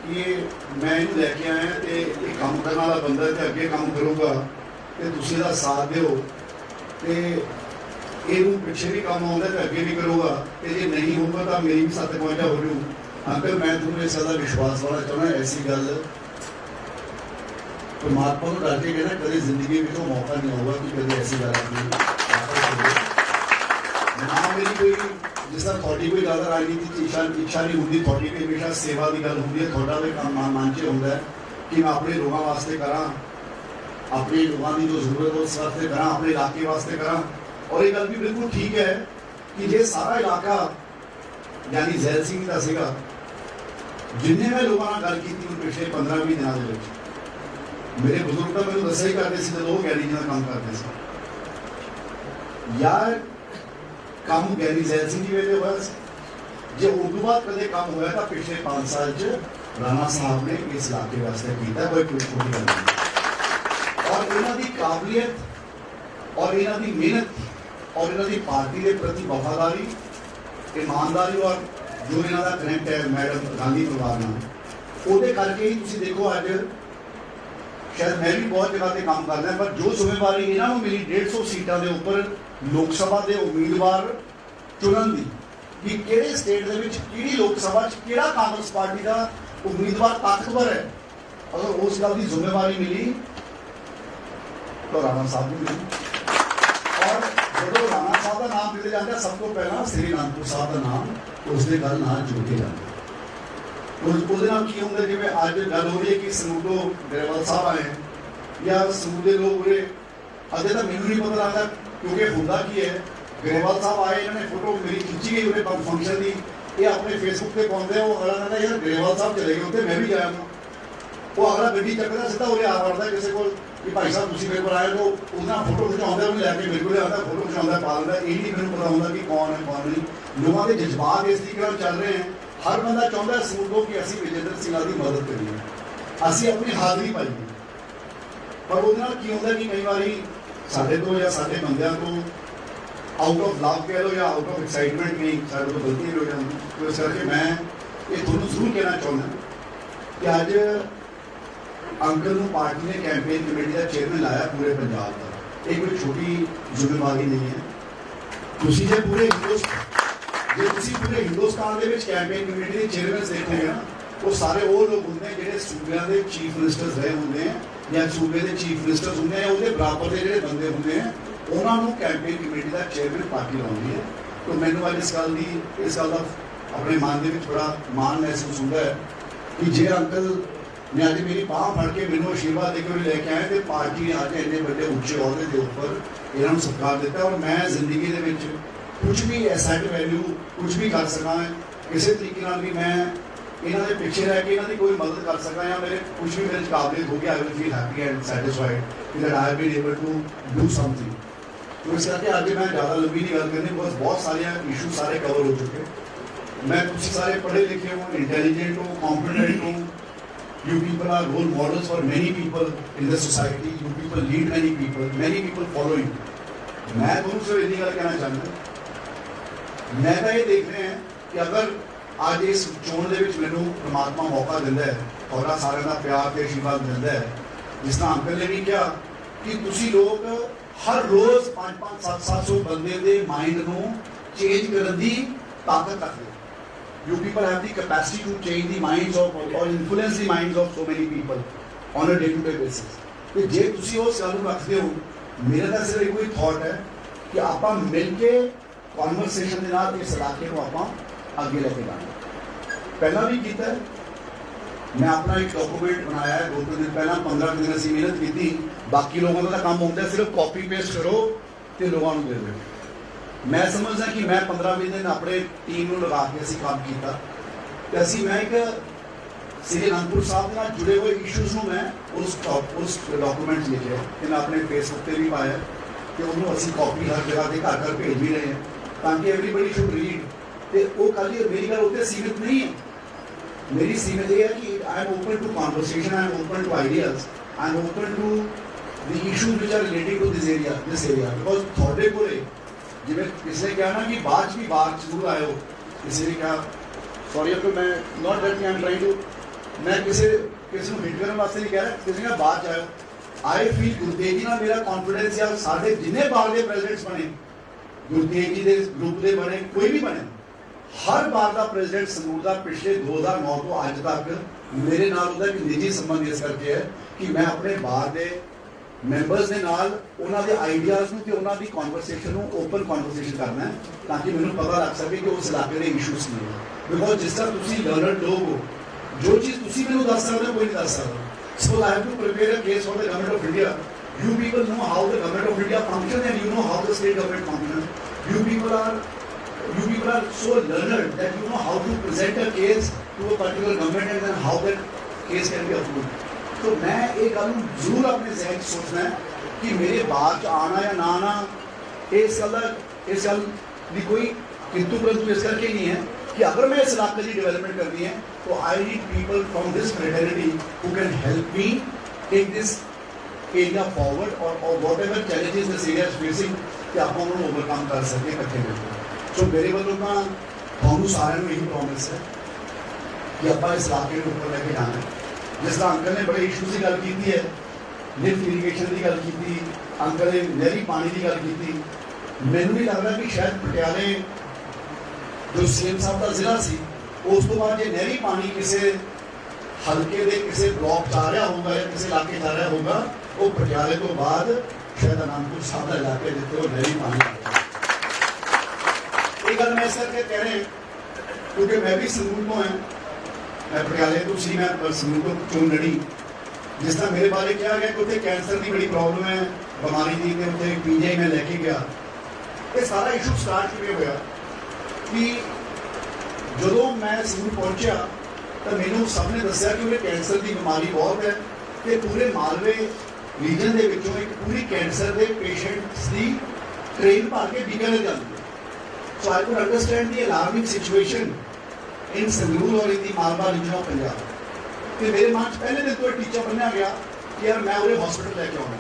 S3: ਕਿ ਇਹ ਮੈਂ ਇਹਨੂੰ ਲੈ ਕੇ ਆਇਆ ਤੇ ਇਹ ਕੰਮ ਕਰਨ ਵਾਲਾ ਬੰਦਾ ਹੈ ਤੇ ਅੱਗੇ ਕੰਮ ਕਰੂਗਾ ਤੇ ਤੁਸੀਂ ਦਾ ਸਾਥ ਦਿਓ ਤੇ ਇਹਨੂੰ ਪਿੱਛੇ ਵੀ ਕੰਮ ਆਉਂਦਾ ਤੇ ਅੱਗੇ ਵੀ ਕਰੂਗਾ ਤੇ ਜੇ ਨਹੀਂ ਹੋਊਗਾ ਤਾਂ ਮੇਰੀ ਵੀ ਸੱਤ ਕੁਆਂਟਾ ਹੋ ਜੂ। ਅੰਕਲ, ਮੈਂ ਤੁਹਾਨੂੰ ਇਸ ਦਾ ਵਿਸ਼ਵਾਸ ਵਾਲਾ ਚਾਹੁੰਦਾ, ਐਸੀ ਗੱਲ ਪਰਮਾਤਮਾ ਨੂੰ ਡਰ ਕੇ ਕਹਿੰਦਾ ਕਦੇ ਜ਼ਿੰਦਗੀ ਵਿੱਚ ਉਹ ਮੌਕਾ ਨਹੀਂ ਆਊਗਾ ਕਿ ਕਦੇ ਐਸੀ ਗੱਲ ਆਪਣੀ ਵਾਪਸ ਹੋਵੇ ਨਾ ਮੇਰੀ ਕੋਈ ਜਿਸ ਤਰ੍ਹਾਂ ਤੁਹਾਡੀ ਕੋਈ ਜ਼ਿਆਦਾ ਰਾਜਨੀਤੀ ਚ ਇੱਛਾ ਇੱਛਾ ਨਹੀਂ ਹੁੰਦੀ ਤੁਹਾਡੀ ਵੀ ਹਮੇਸ਼ਾ ਸੇਵਾ ਦੀ ਗੱਲ ਹੁੰਦੀ ਹੈ ਤੁਹਾਡਾ ਵੀ ਕੰਮ ਮਨ ਮਨ ਚ ਹੁੰਦਾ ਹੈ ਕਿ ਮੈਂ ਆਪਣੇ ਲੋਕਾਂ ਵਾਸਤੇ ਕਰਾਂ ਆਪਣੇ ਲੋਕਾਂ ਦੀ ਜੋ ਜ਼ਰੂਰਤ ਹੈ ਉਸ ਵਾਸਤੇ ਕਰਾਂ ਆਪਣੇ ਇਲਾਕੇ ਵਾਸਤੇ ਕਰਾਂ ਔਰ ਇਹ ਗੱਲ ਵੀ ਬਿਲਕੁਲ ਠੀਕ ਹੈ ਕਿ ਜੇ ਸਾਰਾ ਇਲਾਕਾ ਯਾਨੀ ਜ਼ੈਲ ਸਿੰਘ ਦਾ ਸੀਗਾ ਜਿੰਨੇ ਮੈਂ ਲੋਕਾਂ ਨਾਲ ਮੇਰੇ ਬਜ਼ੁਰਗ ਤਾਂ ਮੈਨੂੰ ਦੱਸਿਆ ਹੀ ਕਰਦੇ ਸੀ, ਜਦੋਂ ਉਹ ਗੈਰੀ ਦਾ ਕੰਮ ਕਰਦੇ ਸੀ। ਯਾਰ, ਕੰਮ ਗੈਰੀ ਜ਼ੈਲ ਸਿੰਘ ਦੀ ਵੇਲੇ ਹੋਇਆ ਸੀ। ਜੇ ਉਦੋਂ ਬਾਅਦ ਕਦੇ ਕੰਮ ਹੋਇਆ ਤਾਂ ਪਿਛਲੇ 5 ਸਾਲ ਚ ਰਾਣਾ ਸਾਹਿਬ ਨੇ ਇਸ ਇਲਾਕੇ ਵਾਸਤੇ ਕੀਤਾ, ਕੋਈ ਕੋਈ ਛੋਟੀ ਗੱਲ ਨਹੀਂ। ਔਰ ਇਹਨਾਂ ਦੀ ਕਾਬਲੀਅਤ, ਔਰ ਇਹਨਾਂ ਦੀ ਮਿਹਨਤ, ਔਰ ਇਹਨਾਂ ਦੀ ਪਾਰਟੀ ਦੇ ਪ੍ਰਤੀ ਵਫਾਦਾਰੀ, ਇਮਾਨਦਾਰੀ ਔਰ ਜੋ ਇਹਨਾਂ ਦਾ ਕਨੈਕਟ ਹੈ ਮੈਡਮ ਗਾਂਧੀ ਪਰਿਵਾਰ ਨਾਲ, ਉਹਦੇ ਕਰਕੇ ਹੀ ਤੁਸੀਂ ਦੇਖੋ ਅੱਜ ਸ਼ਾਇਦ ਮੈਂ ਵੀ ਬਹੁਤ ਜਗ੍ਹਾ ਤੇ ਕੰਮ ਕਰਦਾ, ਪਰ ਜੋ ਜ਼ਿੰਮੇਵਾਰੀ ਇਹਨਾਂ ਨੂੰ ਮਿਲੀ 150 ਸੀਟਾਂ ਦੇ ਉੱਪਰ ਲੋਕ ਸਭਾ ਦੇ ਉਮੀਦਵਾਰ ਚੁਣਨ ਦੀ ਕਿ ਕਿਹੜੇ ਸਟੇਟ ਦੇ ਵਿੱਚ ਕਿਹੜੀ ਲੋਕ ਸਭਾ 'ਚ ਕਿਹੜਾ ਕਾਂਗਰਸ ਪਾਰਟੀ ਦਾ ਉਮੀਦਵਾਰ ਤਾਕਤਵਰ ਹੈ? ਅਗਰ ਉਸ ਗੱਲ ਦੀ ਜ਼ਿੰਮੇਵਾਰੀ ਮਿਲੀ, ਤਾਂ ਰਾਣਾ ਸਾਹਿਬ ਨੂੰ ਮਿਲੀ। ਔਰ ਜਦੋਂ ਰਾਣਾ ਸਾਹਿਬ ਦਾ ਨਾਮ ਦਿੱਤੇ ਜਾਂਦਾ, ਸਭ ਤੋਂ ਪਹਿਲਾਂ ਸ੍ਰੀ ਅਨੰਦਪੁਰ ਸਾਹਿਬ ਦਾ ਨਾਮ ਉਸ ਦੇ ਗੱਲ ਨਾਲ ਜੁੜ ਜਾਂਦਾ। ਉਹ ਉਹਦੇ ਨਾਲ ਕੀ ਹੁੰਦਾ ਜਿਵੇਂ ਅੱਜ ਗੱਲ ਹੋ ਰਹੀ ਹੈ ਕਿ ਸਮੂਦੋ ਗਰੇਵਾਲ ਸਾਹਿਬ ਆਏ ਹੈ ਜਾਂ ਸਮੂਦੇ ਲੋਕ ਉਰੇ, ਅਜੇ ਤਾਂ ਮੈਨੂੰ ਨਹੀਂ ਪਤਾ ਲੱਗਦਾ ਕਿਉਂਕਿ ਹੁੰਦਾ ਕੀ ਹੈ ਗਰੇਵਾਲ ਸਾਹਿਬ ਆਏ ਇਹਨਾਂ ਨੇ ਫੋਟੋ ਮੇਰੀ ਖਿੱਚੀ ਗਈ ਉਹਦੇ ਫੰਕਸ਼ਨ ਦੀ। ਇਹ ਆਪਣੇ ਫੇਸਬੁੱਕ ਤੇ ਪਾਉਂਦੇ ਆ, ਉਹ ਅਗਲਾ ਕਹਿੰਦਾ ਯਾਰ ਗਰੇਵਾਲ ਸਾਹਿਬ ਚਲੇ ਗਏ, ਉੱਥੇ ਮੈਂ ਵੀ ਜਾਇਆ ਹਾਂ ਉਹ ਅਗਲਾ ਗੱਡੀ ਚੱਕਦਾ ਸਿੱਧਾ ਉਰੇ ਆ ਵੜਦਾ ਕਿਸੇ ਕੋਲ ਕਿ ਭਾਈ ਸਾਹਿਬ ਤੁਸੀਂ ਮੇਰੇ ਕੋਲ ਆਏ ਹੋ। ਉਹਨਾਂ ਫੋਟੋ ਖਿਚਾਉਂਦਾ, ਉਹਨੂੰ ਲੈ ਕੇ ਮੇਰੇ ਕੋਲ ਆਉਂਦਾ ਫੋਟੋ ਖਿਚਾਉਂਦਾ, ਪਾ ਲੈਂਦਾ ਇਹ ਨਹੀਂ ਮੈਨੂੰ ਪਤਾ ਹੁੰਦਾ ਕਿ ਕੌਣ ਹੈ, ਕੌਣ ਨਹੀਂ। ਲੋਕਾਂ ਦੇ ਜਜ਼ਬਾਤ ਇਸ ਤਰੀਕੇ ਨਾਲ ਚੱਲ ਰਹੇ ਹਨ ਹਰ ਬੰਦਾ ਚਾਹੁੰਦਾ ਹੈ ਸਮੂਹ ਕਿ ਅਸੀਂ ਵਿਜੇਂਦਰ ਸਿੰਘਾਂ ਦੀ ਮਦਦ ਕਰੀਏ। ਅਸੀਂ ਆਪਣੀ ਹਾਜ਼ਰੀ ਪਾਈਏ। ਪਰ ਉਹਦੇ ਨਾਲ ਕੀ ਹੁੰਦਾ ਕਿ ਕਈ ਵਾਰੀ ਸਾਡੇ ਤੋਂ ਜਾਂ ਸਾਡੇ ਬੰਦਿਆਂ ਤੋਂ ਆਊਟ ਆਫ ਲਵ ਕਹਿ ਲਓ ਜਾਂ ਆਊਟ ਆਫ ਐਕਸਾਈਟਮੈਂਟ ਨਹੀਂ, ਸਾਡੇ ਤੋਂ ਗਲਤੀ ਹੋ ਜਾਂਦੀ ਹੈ। ਇਸ ਕਰਕੇ ਮੈਂ ਇਹ ਤੁਹਾਨੂੰ ਜ਼ਰੂਰ ਕਹਿਣਾ ਚਾਹੁੰਦਾ ਕਿ ਅੱਜ ਅੰਕਲ ਨੂੰ ਪਾਰਟੀ ਨੇ ਕੈਂਪੇਨ ਕਮੇਟੀ ਦਾ ਚੇਅਰਮੈਨ ਲਾਇਆ ਪੂਰੇ ਪੰਜਾਬ ਦਾ। ਇਹ ਕੋਈ ਛੋਟੀ ਜ਼ਿੰਮੇਵਾਰੀ ਨਹੀਂ ਹੈ। ਤੁਸੀਂ ਜੇ ਪੂਰੇ ਦੋਸਤ ਤੁਸੀਂ ਪੂਰੇ ਹਿੰਦੁਸਤਾਨ ਦੇ ਵਿੱਚ ਕੈਂਪੇਨ ਕਮੇਟੀ ਦੇ ਚੇਅਰਮੈਨ ਦੇਖੋਗੇ ਨਾ ਉਹ ਸਾਰੇ ਉਹ ਲੋਕ ਹੁੰਦੇ ਜਿਹੜੇ ਸੂਬਿਆਂ ਦੇ ਚੀਫ ਮਿਨਿਸਟਰਸ ਰਹੇ ਹੁੰਦੇ ਆ ਜਾਂ ਸੂਬੇ ਦੇ ਚੀਫ ਮਿਨਿਸਟਰਸ ਹੁੰਦੇ ਆ, ਉਹਦੇ ਬਰਾਬਰ ਦੇ ਜਿਹੜੇ ਬੰਦੇ ਹੁੰਦੇ ਆ, ਉਹਨਾਂ ਨੂੰ ਕੈਂਪੇਨ ਕਮੇਟੀ ਦਾ ਚੇਅਰਮੈਨ ਪਾਰਟੀ ਲਾਉਂਦੀ ਹੈ ਤਾਂ ਮੈਨੂੰ ਅੱਜ ਇਸ ਗੱਲ ਦੀ, ਇਸ ਗੱਲ ਦਾ ਆਪਣੇ ਮਨ ਦੇ ਵਿੱਚ ਬੜਾ ਮਾਣ ਮਹਿਸੂਸ ਹੁੰਦਾ ਹੈ ਕਿ ਜੇ ਅੰਕਲ ਨੇ ਅੱਜ ਮੇਰੀ ਬਾਹ ਫੜ ਕੇ ਮੈਨੂੰ ਆਸ਼ੀਰਵਾਦ ਦੇ ਕੇ ਲੈ ਕੇ ਆਏ ਤੇ ਪਾਰਟੀ ਨੇ ਅੱਜ ਇੰਨੇ ਵੱਡੇ ਉੱਚੇ ਅਹੁਦੇ ਦੇ ਉੱਪਰ ਇਹਨਾਂ ਨੂੰ ਸਤਿਕਾਰ ਦਿੱਤਾ ਔਰ ਮੈਂ ਜ਼ਿੰਦਗੀ ਦੇ ਵਿੱਚ ਕੁਝ ਵੀ ਐਸੈਟ ਵੈਲਿਊ ਕੁਝ ਵੀ ਕਰ ਸਕਾਂ ਕਿਸੇ ਤਰੀਕੇ ਨਾਲ ਵੀ ਮੈਂ ਇਹਨਾਂ ਦੇ ਪਿੱਛੇ ਰਹਿ ਕੇ ਇਹਨਾਂ ਦੀ ਕੋਈ ਮਦਦ ਕਰ ਸਕਾਂ ਜਾਂ ਮੇਰੇ ਕੁਝ ਵੀ ਮੇਰੇ 'ਚ ਕਾਬਲੀਅਤ ਹੋ ਗਿਆ I will feel happy and satisfied ਕਿ that I been able to do something तो इस करके आज मैं ज़्यादा लंबी नहीं गल करनी बस बहुत सारे इशू सारे कवर हो चुके मैं कुछ सारे पढ़े लिखे हूँ इंटेलिजेंट हूँ कॉम्पिटेंट हूँ You people are role models for many people in the society. You people lead many people. Many people follow you. मैं ਤੁਹਾਨੂੰ ਸਿਰਫ ਇੰਨੀ ਗੱਲ ਕਹਿਣਾ ਚਾਹੁੰਦਾ ਮੈਂ ਤਾਂ ਇਹ ਦੇਖ ਰਿਹਾ ਕਿ ਅਗਰ ਅੱਜ ਇਸ ਚੋਣ ਦੇ ਵਿੱਚ ਮੈਨੂੰ ਪ੍ਰਮਾਤਮਾ ਮੌਕਾ ਦਿੰਦਾ ਹੈ, ਔਰ ਸਾਰਿਆਂ ਦਾ ਪਿਆਰ ਤੇ ਆਸ਼ੀਰਵਾਦ ਦਿੰਦਾ ਹੈ, ਜਿਸ ਤਰ੍ਹਾਂ ਅੰਕਲ ਨੇ ਵੀ ਕਿਹਾ ਕਿ ਤੁਸੀਂ ਲੋਕ ਹਰ ਰੋਜ਼ 5-5 700 ਬੰਦੇ ਦੇ ਮਾਈਂਡ ਨੂੰ ਚੇਂਜ ਕਰਨ ਦੀ ਤਾਕਤ ਰੱਖਦੇ ਹੋ। You people have the capacity to change the minds of or influence the minds of so many people on a day to day ਤੇ ਜੇ ਤੁਸੀਂ ਉਹ ਗੱਲ ਨੂੰ ਰੱਖਦੇ ਹੋ, ਮੇਰਾ ਤਾਂ ਸਿਰਫ ਇੱਕੋ ਹੀ ਥਾਟ ਹੈ ਕਿ ਆਪਾਂ ਮਿਲ ਕੇ ਕਨਵਰਸੇਸ਼ਨ ਦੇ ਨਾਲ ਇਸ ਇਲਾਕੇ ਨੂੰ ਆਪਾਂ ਅੱਗੇ ਲੈ ਕੇ ਜਾਣਾ ਪਹਿਲਾਂ ਵੀ ਕੀਤਾ ਮੈਂ ਆਪਣਾ ਇੱਕ ਡਾਕੂਮੈਂਟ ਬਣਾਇਆ ਹੈ ਦੋ ਤਿੰਨ ਦਿਨ ਪਹਿਲਾਂ 15 ਕੁ ਦਿਨ ਅਸੀਂ ਮਿਹਨਤ ਕੀਤੀ। ਬਾਕੀ ਲੋਕਾਂ ਦਾ ਤਾਂ ਕੰਮ ਹੁੰਦਾ ਸਿਰਫ ਕਾਪੀ ਪੇਸਟ ਕਰੋ ਤੇ ਲੋਕਾਂ ਨੂੰ ਦੇ ਦਿਓ। ਮੈਂ ਸਮਝਦਾ ਕਿ ਮੈਂ 15-20 ਦਿਨ ਆਪਣੇ ਟੀਮ ਨੂੰ ਲਗਾ ਕੇ ਅਸੀਂ ਕੰਮ ਕੀਤਾ। ਤੇ ਅਸੀਂ, ਮੈਂ ਇੱਕ ਸ੍ਰੀ ਅਨੰਦਪੁਰ ਸਾਹਿਬ ਨਾਲ ਜੁੜੇ ਹੋਏ ਇਸ਼ੂਜ਼ ਨੂੰ ਮੈਂ ਉਸ ਟੌਪ ਉਸ ਡਾਕੂਮੈਂਟ ਲਿਖਿਆ ਤੇ ਮੈਂ ਆਪਣੇ ਫੇਸਬੁੱਕ ਤੇ ਵੀ ਪਾਇਆ ਤੇ ਉਹਨੂੰ ਅਸੀਂ ਕਾਪੀ ਹਰ ਜਗ੍ਹਾ ਤੇ ਘਰ ਘਰ ਭੇਜ ਵੀ ਰਹੇ ਹਾਂ। ਤਾਂ ਕਿ ਐਵਰੀਬਡੀ ਸ਼ੁਡ ਰੀਡ ਤੇ ਉਹ ਖਾਲੀ ਮੇਰੀ ਗੱਲ ਉੱਤੇ ਸੀਮਿਤ ਨਹੀਂ ਹੈ ਮੇਰੀ ਸੀਮਿਤ ਇਹ ਹੈ ਕਿ I am open to conversation I am open to ideas I am open to the issues which are related to this area this area. Because ਤੁਹਾਡੇ ਕੋਲੇ ਜਿਵੇਂ ਕਿਸੇ ਨੇ ਕਿਹਾ ਨਾ ਕਿ ਬਾਅਦ 'ਚ ਵੀ ਬਾਹਰ ਜ਼ਰੂਰ ਆਇਓ ਕਿਸੇ ਨੇ ਕਿਹਾ ਸੌਰੀ ਅਬ ਮੈਂ not that I am trying to ਮੈਂ ਕਿਸੇ ਕਿਸੇ ਨੂੰ ਹਿੱਟ ਕਰਨ ਵਾਸਤੇ ਨਹੀਂ ਕਹਿ ਰਿਹਾ ਕਿਸੇ ਨੇ ਕਿਹਾ ਬਾਅਦ 'ਚ ਆਇਓ ਆਈ ਫੀਲ ਗੁਰਤੇਜ ਜੀ ਨਾਲ ਮੇਰਾ ਕੌਨਫੀਡੈਂਸ ਆ ਸਾਡੇ ਗੁਰਤੇਜ ਜੀ ਦੇ ਗਰੁੱਪ ਦੇ ਬਣੇ, ਕੋਈ ਵੀ ਬਣੇ। ਹਰ ਬਾਰ ਦਾ ਪ੍ਰੈਜ਼ੀਡੈਂਟ ਸੰਗਰੂਰ ਦਾ ਪਿਛਲੇ 2009 ਤੋਂ ਅੱਜ ਤੱਕ ਮੇਰੇ ਨਾਲ ਉਹਦਾ ਇੱਕ ਨਿੱਜੀ ਸੰਬੰਧ ਇਸ ਕਰਕੇ ਹੈ ਕਿ ਮੈਂ ਆਪਣੇ ਬਾਰ ਦੇ ਮੈਂਬਰਸ ਦੇ ਨਾਲ ਉਹਨਾਂ ਦੇ ਆਈਡੀਆਜ਼ ਨੂੰ ਤੇ ਉਹਨਾਂ ਦੀ ਕਨਵਰਸੇਸ਼ਨ ਨੂੰ ਓਪਨ ਕਨਵਰਸੇਸ਼ਨ ਕਰਨਾ ਹੈ ਤਾਂ ਕਿ ਮੈਨੂੰ ਪਤਾ ਲੱਗ ਸਕੇ ਕਿ ਉਸ ਇਲਾਕੇ ਦੇ ਇਸ਼ੂਸ ਕੀ ਬਿਕੋਜ਼ ਜਿਸ ਤਰ੍ਹਾਂ ਤੁਸੀਂ ਲਰਨਡ ਲੋਕ ਹੋ, ਜੋ ਚੀਜ਼ ਤੁਸੀਂ ਮੈਨੂੰ ਦੱਸ ਸਕਦੇ ਹੋ, ਕੋਈ ਨਹੀਂ ਦੱਸ ਸਕਦਾ। So I have to prepare a case for the government of India you people know how the government of india functions and you know how the state government functions You people are you people are so learned that you know how to present a case to a particular government and then how that case can be approved. तो मैं एक कानून ज़रूर अपने जहन सोचना है कि मेरे बाप आना या ना आना इस गल इस गल की कोई किंतु परंतु इस करके नहीं है कि अगर मैं इस इलाके की डेवलपमेंट करनी है तो I need people from this fraternity who can help me take this area forward or, or whatever challenges this area is facing ਕਿ ਆਪਾਂ ਉਹਨੂੰ ਓਵਰਕਮ ਕਰ ਸਕੀਏ ਇਕੱਠੇ ਮਿਲ ਕੇ ਸੋ ਮੇਰੇ ਵੱਲੋਂ ਤਾਂ ਤੁਹਾਨੂੰ ਸਾਰਿਆਂ ਨੂੰ ਇਹੀ ਪ੍ਰੋਮਿਸ ਹੈ ਕਿ ਆਪਾਂ ਇਸ ਇਲਾਕੇ ਨੂੰ ਉੱਪਰ ਲੈ ਕੇ ਜਾਣਾ ਹੈ ਜਿਸ ਤਰ੍ਹਾਂ ਅੰਕਲ ਨੇ ਬੜੇ ਇਸ਼ੂ ਦੀ ਗੱਲ ਕੀਤੀ ਹੈ ਲਿਫਟ ਇਰੀਗੇਸ਼ਨ ਦੀ ਗੱਲ ਕੀਤੀ ਅੰਕਲ ਨੇ ਨਹਿਰੀ ਪਾਣੀ ਦੀ ਗੱਲ ਕੀਤੀ ਮੈਨੂੰ ਨਹੀਂ ਲੱਗਦਾ ਕਿ ਸ਼ਾਇਦ ਪਟਿਆਲੇ ਜੋ ਸੀਐਮ ਸਾਹਿਬ ਦਾ ਜ਼ਿਲ੍ਹਾ ਸੀ ਉਸ ਤੋਂ ਬਾਅਦ ਜੇ ਨਹਿਰੀ ਪਾਣੀ ਕਿਸੇ ਹਲਕੇ ਦੇ ਕਿਸੇ ਬਲਾਕ 'ਚ ਆ ਰਿਹਾ ਹੋਊਗਾ ਜਾਂ ਕਿਸੇ ਇਲਾਕੇ 'ਚ ਆ ਰਿਹਾ ਹੋਊਗਾ ਉਹ ਪਟਿਆਲੇ ਤੋਂ ਬਾਅਦ ਸ਼ਾਇਦ ਅਨੰਦਪੁਰ ਸਾਹਿਬ ਦਾ ਇਲਾਕੇ ਜਿੱਥੇ ਉਹ ਨਹਿਰੀ ਪਾਣੀ ਇਹ ਗੱਲ ਮੈਂ ਇਸ ਕਰਕੇ ਕਹਿ ਰਿਹਾ ਕਿਉਂਕਿ ਮੈਂ ਵੀ ਸੰਗਰੂਰ ਤੋਂ ਹਾਂ। ਮੈਂ ਪਟਿਆਲੇ ਤੋਂ ਸੀ, ਮੈਂ ਪਰ ਸੰਗਰੂਰ ਤੋਂ ਚੋਣ ਲੜੀ। ਜਿਸ ਤਰ੍ਹਾਂ ਮੇਰੇ ਬਾਰੇ ਕਿਹਾ ਗਿਆ ਕਿ ਉੱਥੇ ਕੈਂਸਰ ਦੀ ਬੜੀ ਪ੍ਰੋਬਲਮ ਹੈ, ਬਿਮਾਰੀ ਦੀ ਤੇ ਉੱਥੇ ਪੀਜੀਆਈ ਮੈਂ ਲੈ ਕੇ ਗਿਆ। ਇਹ ਸਾਰਾ ਇਸ਼ੂ ਸਟਾਰਟ ਕਿਵੇਂ ਹੋਇਆ? ਕਿ ਜਦੋਂ ਮੈਂ ਸੰਗਰੂਰ ਪਹੁੰਚਿਆ, ਤਾਂ ਮੈਨੂੰ ਸਭ ਨੇ ਦੱਸਿਆ ਕਿ ਉਹਨੇ ਕੈਂਸਰ ਦੀ ਬਿਮਾਰੀ ਬਹੁਤ ਹੈ ਤੇ ਪੂਰੇ ਮਾਲਵੇ ਰੀਜਨ ਦੇ ਵਿੱਚੋਂ ਇੱਕ ਪੂਰੀ ਕੈਂਸਰ ਦੇ ਪੇਸ਼ੈਂਟਸ ਦੀ ਟ੍ਰੇਨ ਭਰ ਕੇ ਬੀਕਾਨੇਰ ਜਾਂਦੀ ਹੈ। So, I could understand the alarming situation in Sangrur or in the Malwa region of Punjab. ਤੇ ਮੇਰੇ ਮਨ 'ਚ ਪਹਿਲੇ ਦਿਨ ਤੋਂ ਇਹ ਟੀਚਾ ਬੰਨਿਆ ਗਿਆ ਕਿ ਯਾਰ ਮੈਂ ਉਹਦੇ ਹਸਪੀਟਲ ਲੈ ਕੇ ਆਉਣਾ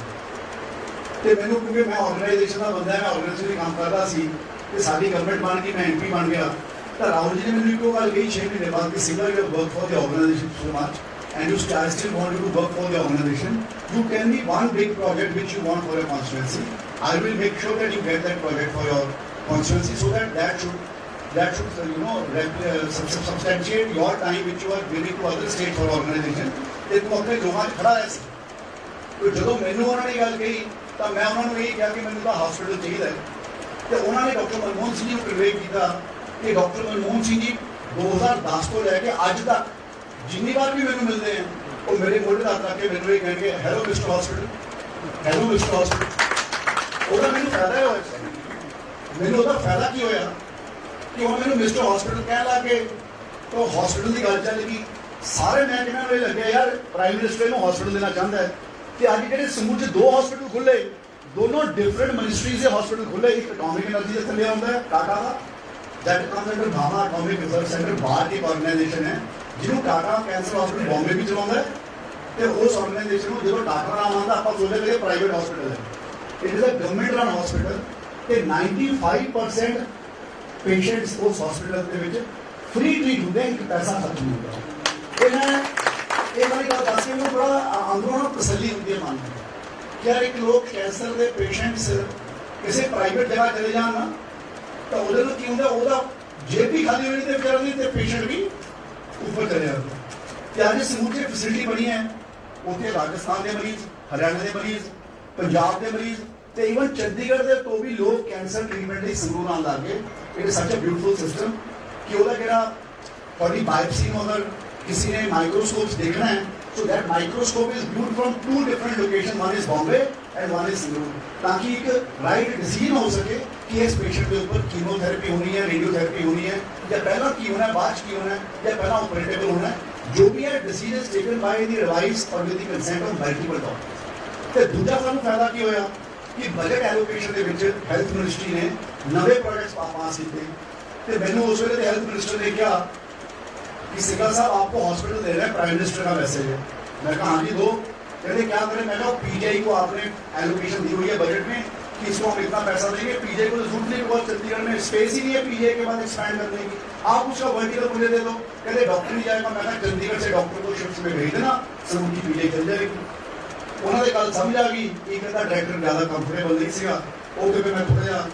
S3: ਤੇ ਮੈਨੂੰ ਕਿਉਂਕਿ ਮੈਂ ਆਰਗੇਨਾਈਜੇਸ਼ਨ ਦਾ ਬੰਦਾ ਹੈ ਮੈਂ ਆਰਗੇਨਾਈਜੇਸ਼ਨ ਦੀ ਕੰਮ ਕਰਦਾ ਸੀ ਤੇ ਸਾਡੀ ਗਵਰਨਮੈਂਟ ਬਣ ਗਈ ਮੈਂ ਐਮਪੀ ਬਣ ਗਿਆ ਤਾਂ ਰਾਹੁਲ ਜੀ ਨੇ ਮੈਨੂੰ ਇੱਕੋ ਗੱਲ ਕਹੀ 6 ਮਹੀਨੇ ਬਾਅਦ ਕਿ single work for the organisation so much and you still still want to work for the organization, you tell me one big project which you want for your constituency. I will make sure that you get that project for your constituency so that that should that should uh, you know rep- uh, sub- sub- substantiate your time which you are giving to other states or organization. ਤੇ ਤੂੰ ਆਪਣੇ ਲੋਕਾਂ 'ਚ ਖੜਾ ਹੈ ਸੀ ਤੇ ਜਦੋਂ ਮੈਨੂੰ ਉਹਨਾਂ ਨੇ ਗੱਲ ਕਹੀ ਤਾਂ ਮੈਂ ਉਹਨਾਂ ਨੂੰ ਇਹ ਕਿਹਾ ਕਿ ਮੈਨੂੰ ਤਾਂ ਹਸਪੀਟਲ ਚਾਹੀਦਾ ਹੈ ਤੇ ਉਹਨਾਂ ਨੇ ਡਾਕਟਰ ਮਨਮੋਹਨ ਸਿੰਘ ਜੀ ਨੂੰ ਕਨਵੇ ਕੀਤਾ ਕਿ ਡਾਕਟਰ ਮਨਮੋਹਨ ਸਿੰਘ ਜੀ 2010 ਤੋਂ ਲੈ ਕੇ ਅੱਜ ਤੱਕ ਜਿੰਨੀ ਵਾਰ ਵੀ ਮੈਨੂੰ ਮਿਲਦੇ ਆ, ਉਹ ਮੇਰੇ ਮੋਢੇ ਹੱਥ ਰੱਖ ਕੇ ਮੈਨੂੰ ਇਹ ਕਹਿਣਗੇ hello mister hospital hello mister hospital ਉਹਦਾ ਮੈਨੂੰ ਫਾਇਦਾ ਹੋਇਆ? ਮੈਨੂੰ ਉਹਦਾ ਫਾਇਦਾ ਕੀ ਹੋਇਆ? ਕਿ ਉਹ ਮੈਨੂੰ ਮਿਸਟਰ ਹਸਪੀਟਲ ਕਹਿਣ ਲੱਗੇ ਤਾਂ ਹਸਪੀਟਲ ਦੀ ਗੱਲ ਚੱਲ ਗਈ। ਸਾਰੇ ਮੈਂ ਕਿਹਾ ਨੂੰ ਇਹ ਲੱਗਿਆ, ਯਾਰ ਪ੍ਰਾਈਮ ਮਿਨਿਸਟਰ ਨੂੰ ਹਸਪੀਟਲ ਦੇਣਾ ਚਾਹੁੰਦਾ ਹੈ। ਤੇ ਅੱਜ ਜਿਹੜੇ ਸਮੂਹ 'ਚ ਦੋ ਹਸਪੀਟਲ ਖੁੱਲੇ ਦੋਨੋਂ ਡਿਫਰੈਂਟ ਮਿਨਿਸਟਰੀਜ਼ ਦੇ ਹਸਪੀਟਲ ਖੁੱਲੇ ਇੱਕ ਐਟੋਮਿਕ ਐਨਰਜੀ ਦੇ ਥੱਲੇ ਆਉਂਦਾ ਹੈ ਟਾਟਾ ਦਾ। That comes under Bhabha atomic research centre ਬਾਹਰ ਦੀ ਆਰਗੇਨਾਈਜੇਸ਼ਨ ਹੈ। ਜਿਹਨੂੰ ਟਾਟਾ ਕੈਂਸਰ ਹਸਪੀਟਲ ਬੰਬੇ ਵੀ ਚਲਾਉਂਦਾ ਹੈ ਤੇ ਉਸ ਆਰਗੇਨਾਈਜੇਸ਼ਨ ਨੂੰ ਜਦੋਂ ਡਾਕਟਰ ਨਾਮ ਆਉਂਦਾ, ਆਪਾਂ ਸੋਚਦੇ ਕਿ ਪ੍ਰਾਈਵੇਟ ਹਸਪੀਟਲ ਹੈ। It is a government run hospital ਤੇ 95% ਪੇਸ਼ੈਂਟਸ ਉਸ ਹਸਪੀਟਲ ਦੇ ਵਿੱਚ ਫ੍ਰੀ ਟ੍ਰੀਟ ਹੁੰਦੇ ਇੱਕ ਪੈਸਾ ਖਰਚ ਨਹੀਂ ਹੁੰਦਾ। ਇਹ ਮੈਂ ਇਹ ਵਾਲੀ ਗੱਲ ਦੱਸ ਕੇ ਮੈਨੂੰ ਬੜਾ ਅੰਦਰੋਂ ਨਾ ਤਸੱਲੀ ਹੁੰਦੀ ਹੈ ਮਨ ਨੂੰ। ਕਿ ਯਾਰ ਇੱਕ ਲੋਕ ਕੈਂਸਰ ਦੇ ਪੇਸ਼ੈਂਟਸ ਕਿਸੇ ਪ੍ਰਾਈਵੇਟ ਜਗ੍ਹਾ ਚਲੇ ਜਾਣ ਨਾ, ਤਾਂ ਉਹਦੇ ਨਾਲ ਕੀ ਹੁੰਦਾ? ਉਹਦਾ ਜੇਬ ਵੀ ਖਾਲੀ ਹੋਣੀ ਤੇ ਵਿਚਾਰਾ ਦੀ ਤੇ ਪੇਸ਼ੈਂਟ ਵੀ ਉੱਪਰ ਕਰਿਆ ਜਾਂਦਾ ਤੇ ਅੱਜ ਸਮੂਚੇ ਫੈਸਿਲਿਟੀ ਬਣੀ ਹੈ। ਉੱਥੇ ਰਾਜਸਥਾਨ ਦੇ ਮਰੀਜ਼, ਹਰਿਆਣਾ ਦੇ ਮਰੀਜ਼, ਪੰਜਾਬ ਦੇ ਮਰੀਜ਼ ਤੇ ਇਵਨ ਚੰਡੀਗੜ੍ਹ ਦੇ ਤੋਂ ਵੀ ਲੋਕ ਕੈਂਸਰ ਟ੍ਰੀਟਮੈਂਟ ਲਈ ਸੰਗਰੂਰ ਆਉਣ ਲੱਗ ਗਏ। ਇਟ ਇਜ਼ ਸੱਚ ਅ ਬਿਊਟੀਫੁਲ ਸਿਸਟਮ ਕਿ ਉਹਦਾ ਜਿਹੜਾ ਤੁਹਾਡੀ ਬਾਇਪਸੀ ਨੂੰ ਅਗਰ ਕਿਸੇ ਨੇ ਮਾਈਕਰੋਸਕੋਪਸ ਦੇਖਣਾ ਹੈ so that microscope is viewed from two different locations. One is Bombay and one is Sangrur ਤਾਂ ਕਿ ਇੱਕ ਰਾਈਟ ਡਿਸੀਜਨ ਹੋ ਸਕੇ ਕਿ ਇਸ ਪੇਸ਼ੈਂਟ ਦੇ ਉੱਪਰ ਕੀਮੋਥੈਰੇਪੀ ਹੋਣੀ ਹੈ ਰੇਡੀਓਥੈਰੇਪੀ ਹੋਣੀ ਹੈ ਜਾਂ ਪਹਿਲਾਂ ਕੀ ਹੋਣਾ ਹੈ ਬਾਅਦ 'ਚ ਕੀ ਹੋਣਾ ਹੈ ਜਾਂ ਪਹਿਲਾਂ ਆਪਰੇਟੇਬਲ ਹੋਣਾ ਹੈ ਜੋ ਵੀ ਹੈ decision taken by the revise or with the consent of ਤੇ ਦੂਜਾ ਸਾਨੂੰ ਫਾਇਦਾ ਕੀ ਹੋਇਆ ਕਿ ਬਜਟ ਐਲੋਕੇਸ਼ਨ ਦੇ ਵਿੱਚ ਹੈਲਥ ਮਿਨਿਸਟਰੀ ਨੇ ਨਵੇਂ ਪ੍ਰੋਜੈਕਟਸ ਪਾਸ ਕੀਤੇ ਤੇ ਮੈਨੂੰ ਉਸ ਵੇਲੇ ਹੈਲਥ ਮਿਨਿਸਟਰ ਨੇ ਕਿਹਾ कि सिंगल साहब आपको हॉस्पिटल दे रहे हैं प्राइम मिनिस्टर का मैसेज है मैं कहा हाँ जी दो कहते क्या करें मैं कहा पीजीआई को आपने एलोकेशन दी हुई है बजट में कि इसको हम इतना पैसा देंगे पीजीआई को तो झूठ नहीं हुआ चंडीगढ़ में स्पेस ही नहीं है पीजीआई के बाद एक्सपैंड करने की आप उसका वर्टिकल मुझे दे दो कहते डॉक्टर नहीं जाएगा मैं कहा चंडीगढ़ से डॉक्टर को शिफ्ट में भेज देना समूह की पीजीआई चल जाएगी ਉਹਨਾਂ ਦੇ ਗੱਲ ਸਮਝ ਆ ਗਈ ਇਹ ਕਹਿੰਦਾ ਡਾਇਰੈਕਟਰ ਜ਼ਿਆਦਾ ਕੰਫਰਟੇਬਲ ਨਹੀਂ ਸੀਗਾ ਉਹ ਕਿ ਮੈਂ ਥੋੜਾ ਜਿਹਾ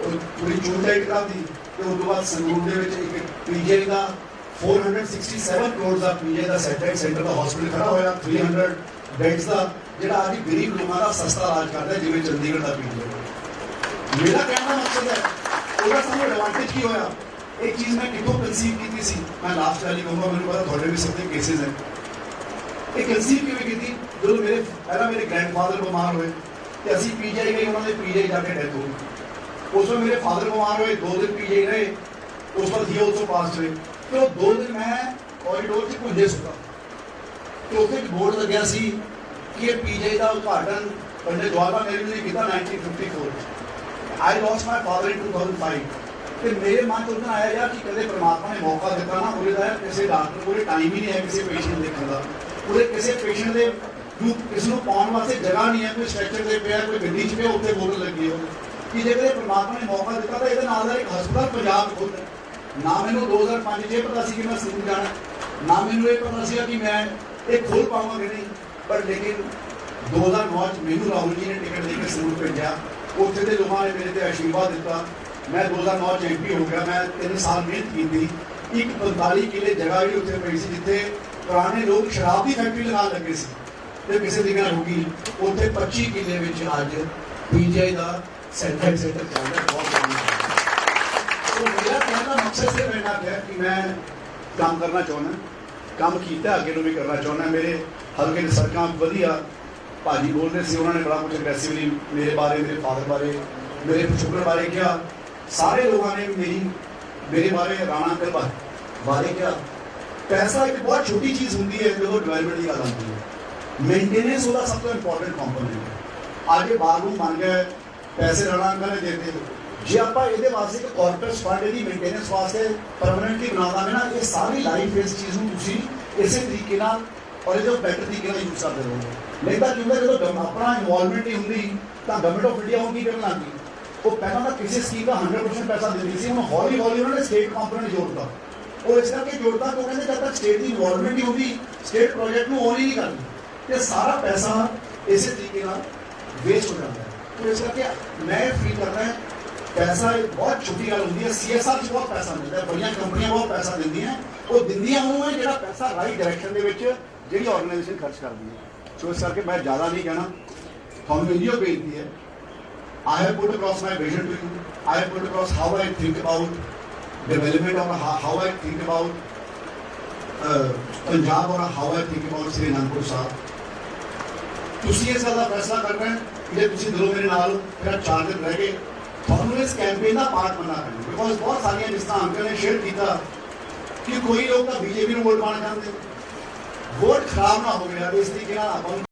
S3: ਉਹ ਪੂਰੀ ਚੂਨ ਟਾਈਟ ਕਰਦੀ ਤੇ ਉਸ ਤੋਂ ਬਾਅਦ ਸੰਗਰੂਰ ਦੇ ਵਿੱਚ ਇੱਕ ਪੀਜੀਆਈ ਦਾ 467 ਕਰੋੜ ਦਾ ਪੀਜੀਆਈ ਦਾ ਸੈਟਲਾਈਟ ਸੈਂਟਰ ਦਾ ਹਸਪੀਟਲ ਖੜਾ ਹੋਇਆ 300 ਬੈੱਡਸ ਦਾ ਜਿਹੜਾ ਅੱਜ ਗਰੀਬ ਲੋਕਾਂ ਦਾ ਸਸਤਾ ਇਲਾਜ ਕਰਦਾ ਹੈ, ਜਿਵੇਂ ਚੰਡੀਗੜ੍ਹ ਦਾ ਪੀਜੀਆਈ ਮੇਰਾ ਕਹਿਣ ਦਾ ਮਕਸਦ ਹੈ ਉਹਦਾ ਸਾਨੂੰ ਐਡਵਾਂਟੇਜ ਕੀ ਹੋਇਆ ਇੱਕ ਚੀਜ਼ ਮੈਂ ਕਿੱਥੋਂ ਕਨਸੀਵ ਕੀਤੀ ਸੀ ਮੈਂ ਲਾਸਟ ਵਾਲੀ ਕਹੂੰਗਾ ਮੈਨੂੰ ਪਤਾ ਤੁਹਾਡੇ ਵੀ ਸਭ ਦੇ ਕੇਸਿਸ ਹੈ ਇਹ ਕਨਸੀਵ ਕਿਵੇਂ ਕੀਤੀ ਜਦੋਂ ਮੇਰੇ ਪਹਿਲਾਂ ਮੇਰੇ ਗ੍ਰੈਂਡਫਾਦਰ ਬਿਮਾਰ ਹੋਏ ਤੇ ਅਸੀਂ ਪੀਜੀਆਈ ਗਏ ਉਹਨਾਂ ਦੇ ਪੀਜੀਆਈ ਜਾ ਕੇ ਡੈਥ ਹੋ ਗਈ ਉਸ ਵੇਲੇ ਮੇਰੇ ਫਾਦਰ ਬਿਮਾਰ ਹੋਏ ਦੋ ਦਿਨ ਪੀਜੀਆਈ ਰਹੇ ਉਸ ਤੋਂ ਹੀ ਉਸੋਂ ਪਾਸ ਹੋਏ ਤੇ ਉਹ ਦੋ ਦਿਨ ਕੋਰੀਡੋਰ 'ਚ ਪੁੰਜੇ ਸੁੱਤਾ ਤੇ ਉੱਥੇ ਇੱਕ ਬੋਰਡ ਲੱਗਿਆ ਸੀ ਕਿ ਇਹ ਪੀਜੀਆਈ ਦਾ ਉਦਘਾਟਨ ਪੰਡਿਤ ਜਵਾਹਰ ਨਹਿਰੂ ਨੇ ਕੀਤਾ 1954 ਆਈ ਲੋਸਟ ਮਾਈ ਫਾਦਰ ਇਨ 2005 ਤੇ ਮੇਰੇ ਮਨ 'ਚ ਉਦੋਂ ਆਇਆ ਯਾਰ ਕਿ ਕਦੇ ਪ੍ਰਮਾਤਮਾ ਨੇ ਮੌਕਾ ਦਿੱਤਾ ਨਾ ਉਹਦੇ ਦਾ ਕਿਸੇ ਡਾਕਟਰ ਕੋਲੇ ਟਾਈਮ ਹੀ ਨਹੀਂ ਹੈ ਕਿਸੇ ਪੇਸ਼ੈਂਟ ਦੇਖਣ ਦਾ ਉਹਦੇ ਕਿਸੇ ਪੇਸ਼ੈਂਟ ਦੇ ਨੂੰ ਕਿਸ ਨੂੰ ਪਾਉਣ ਵਾਸਤੇ ਜਗ੍ਹਾ ਨਹੀਂ ਹੈ, ਕੋਈ ਸਟ੍ਰੈਚਰ ਦੇ ਪਿਆ, ਕੋਈ ਗੱਡੀ 'ਚ ਪਿਆ, ਉੱਥੇ ਬੋਤਲ ਲੱਗੀ ਹੋਵੇ ਕਿ ਜੇ ਕਦੇ ਪ੍ਰਮਾਤਮਾ ਨੇ ਮੌਕਾ ਦਿੱਤਾ ਤਾਂ ਇਹਦੇ ਨਾਲ ਦਾ ਇੱਕ ਹਸਪਤਾਲ ਪੰਜਾਬ ਖੁੱਲ੍ਹ ਨਾ ਮੈਨੂੰ 2005 'ਚ ਇਹ ਪਤਾ ਸੀ ਕਿ ਮੈਂ ਸਕੂਲ ਜਾਣਾ। ਨਾ ਮੈਨੂੰ ਇਹ ਪਤਾ ਸੀਗਾ ਕਿ ਮੈਂ ਇਹ ਖੋਲ ਪਾਵਾਂਗਾ ਕਿ ਨਹੀਂ। ਪਰ ਲੇਕਿਨ 2009 'ਚ ਮੈਨੂੰ ਰਾਹੁਲ ਜੀ ਨੇ ਟਿਕਟ ਦੇ ਕੇ ਸਕੂਲ ਭੇਜਿਆ। ਉੱਥੇ ਦੇ ਲੋਕਾਂ ਨੇ ਮੇਰੇ ਤੇ ਆਸ਼ੀਰਵਾਦ ਦਿੱਤਾ। ਮੈਂ 2009 ਚ ਐਮਪੀ ਹੋ ਗਿਆ। ਮੈਂ 3 ਸਾਲ ਮਿਹਨਤ ਕੀਤੀ। ਇੱਕ 45 ਕਿੱਲੇ ਜਗ੍ਹਾ ਵੀ ਉੱਥੇ ਪਈ ਸੀ ਜਿੱਥੇ ਪੁਰਾਣੇ ਲੋਕ ਸ਼ਰਾਬ ਦੀ ਫੈਕਟਰੀ ਲਗਾਉਣ ਲੱਗੇ ਸੀ। ਤੇ ਕਿਸੇ ਦੀ ਗੱਲ ਹੋ ਗਈ। ਉੱਥੇ 25 ਕਿੱਲੇ ਵਿੱਚ ਅੱਜ ਪੀਜੀਆਈ ਦਾ ਸੈਂਟਰ ਸੈਂਟਰ ਚੱਲ ਰਿਹਾ ਬਹੁਤ ਵਧੀਆ। ਮਕਸਦ ਸਿਰਫ ਇੰਨਾ ਹੈ ਕਿ ਮੈਂ ਕੰਮ ਕਰਨਾ ਚਾਹੁੰਦਾ, ਕੰਮ ਕੀਤਾ, ਅੱਗੇ ਨੂੰ ਵੀ ਕਰਨਾ ਚਾਹੁੰਦਾ। ਮੇਰੇ ਹਲਕੇ ਦੀ ਸੜਕਾਂ ਵਧੀਆ, ਭਾਜੀ ਬੋਲਦੇ ਸੀ, ਉਹਨਾਂ ਨੇ ਬੜਾ ਕੁਝ ਅਗਰੈਸਿਵਲੀ ਮੇਰੇ ਬਾਰੇ, ਮੇਰੇ ਫਾਦਰ ਬਾਰੇ, ਮੇਰੇ ਪਿਛੋਕੜ ਬਾਰੇ ਕਿਹਾ। ਸਾਰੇ ਲੋਕਾਂ ਨੇ ਮੇਰੀ, ਮੇਰੇ ਬਾਰੇ ਰਾਣਾ ਅੰਕਲ ਬਾਰੇ ਕਿਹਾ। ਪੈਸਾ ਇੱਕ ਬਹੁਤ ਛੋਟੀ ਚੀਜ਼ ਹੁੰਦੀ ਹੈ ਜਦੋਂ ਡਿਵੈਲਪਮੈਂਟ ਦੀ ਗੱਲ ਆਉਂਦੀ ਹੈ। ਮੇਨਟੇਨੈਂਸ ਉਹਦਾ ਸਭ ਤੋਂ ਇੰਪੋਰਟੈਂਟ ਕੰਪੋਨੈਂਟ ਹੈ। ਅੱਜ ਇਹ ਬਾਥਰੂਮ ਬਣ ਗਿਆ, ਪੈਸੇ ਰਾਣਾ ਅੰਕਲ ਨੇ ਜੇ ਆਪਾਂ ਇਹਦੇ ਵਾਸਤੇ ਇੱਕ ਕਾਰਪੋਰੇਟ ਫੰਡ ਦੀ ਮੇਨਟੇਨੈਂਸ ਵਾਸਤੇ ਪਰਮਨੈਂਟਲੀ ਬਣਾ ਦਾਂਗੇ ਨਾ, ਇਹ ਸਾਰੀ ਲਾਈਫ ਇਸ ਚੀਜ਼ ਨੂੰ ਤੁਸੀਂ ਇਸੇ ਤਰੀਕੇ ਨਾਲ ਔਰ ਇਹਦੇ ਬੈਟਰ ਤਰੀਕੇ ਨਾਲ ਯੂਜ਼ ਕਰਦੇ ਰਹੋ ਨਹੀਂ ਤਾਂ ਕੀ ਜਦੋਂ ਆਪਣਾ ਇਨਵੋਲਵਮੈਂਟ ਨਹੀਂ ਹੁੰਦੀ, ਤਾਂ ਗਵਰਨਮੈਂਟ ਆਫ ਇੰਡੀਆ ਹੁਣ ਕੀ ਕਰਨ ਲੱਗੀ ਉਹ ਪਹਿਲਾਂ ਤਾਂ ਕਿਸੇ ਸਕੀਮ ਦਾ 100% ਪੈਸਾ ਦਿੰਦੀ ਸੀ, ਹੁਣ ਹੌਲੀ ਹੌਲੀ ਉਹਨਾਂ ਨੇ ਸਟੇਟ ਕੰਪੋਨੈਂਟ ਜੋੜਦਾ ਉਹ ਇਸ ਕਰਕੇ ਜੋੜਦਾ ਕਿ ਕਹਿੰਦੇ ਜਦ ਤੱਕ ਸਟੇਟ ਦੀ ਇਨਵੋਲਵਮੈਂਟ ਨਹੀਂ ਹੁੰਦੀ ਸਟੇਟ ਪ੍ਰੋਜੈਕਟ ਨੂੰ ਔਨ ਹੀ ਨਹੀਂ ਕਰਦੀ ਤੇ ਸਾਰਾ ਪੈਸਾ ਇਸੇ ਤਰੀਕੇ ਨਾਲ ਵੇਸਟ ਹੋ ਜਾਂਦਾ ਹੈ। ਇਸ ਕਰਕੇ ਮੈਂ ਫੀਲ ਕਰਦਾ ਹਾਂ ਪੈਸਾ ਇੱਕ ਬਹੁਤ ਛੋਟੀ ਗੱਲ ਹੁੰਦੀ ਹੈ ਸੀਐਸਆਰ 'ਚ ਬਹੁਤ ਪੈਸਾ ਮਿਲਦਾ ਹੈ ਬੜੀਆਂ ਕੰਪਨੀਆਂ ਬਹੁਤ ਪੈਸਾ ਦਿੰਦੀਆਂ ਉਹ ਦਿੰਦੀਆਂ ਉਹ ਹੈ ਜਿਹੜਾ ਪੈਸਾ ਰਾਈਟ ਡਾਇਰੈਕਸ਼ਨ ਦੇ ਵਿੱਚ ਜਿਹੜੀ ਆਰਗੇਨਾਈਜੇਸ਼ਨ ਖਰਚ ਕਰਦੀ ਹੈ। ਸੋ ਇਸ ਕਰਕੇ ਮੈਂ ਜ਼ਿਆਦਾ ਨਹੀਂ ਕਹਿਣਾ। ਤੁਹਾਨੂੰ ਇਹੋ ਬੇਨਤੀ ਹੈ I have put across my vision to you. I have put across how I think about development or how, how I think about uh, Punjab or how I think about Sri ਤੁਸੀਂ ਇਸ ਗੱਲ ਦਾ ਫੈਸਲਾ ਕਰਨਾ ਹੈ ਕਿ ਜੇ ਤੁਸੀਂ ਦਿਲੋਂ ਮੇਰੇ ਨਾਲ ਹੋ, ਮੇਰਾ ਚਾਰ ਦਿਨ ਰਹਿ ਗਏ ਤੁਹਾਨੂੰ ਇਸ ਕੈਂਪੇਨ ਦਾ ਪਾਰਟ ਬਣਨਾ ਪੈਣਾ ਬਿਕੋਜ਼ ਬਹੁਤ ਸਾਰੀਆਂ ਜਿਸ ਤਰ੍ਹਾਂ ਅੰਕਲ ਨੇ ਸ਼ੇਅਰ ਕੀਤਾ ਕਿ ਕੋਈ ਲੋਕ ਤਾਂ ਬੀਜੇਪੀ ਨੂੰ ਵੋਟ ਪਾਣਾ ਚਾਹੁੰਦੇ। ਵੋਟ ਖਰਾਬ ਨਾ ਹੋਵੇ ਯਾਰ ਇਸ ਤਰੀਕੇ ਨਾਲ ਆਪਾਂ